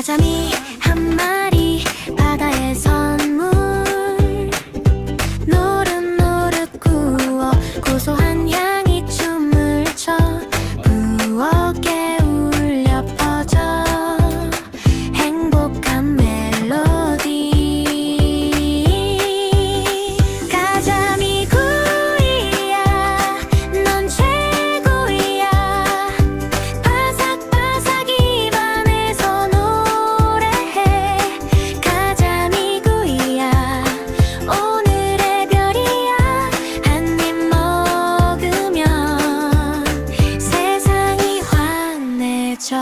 가자미 한마 就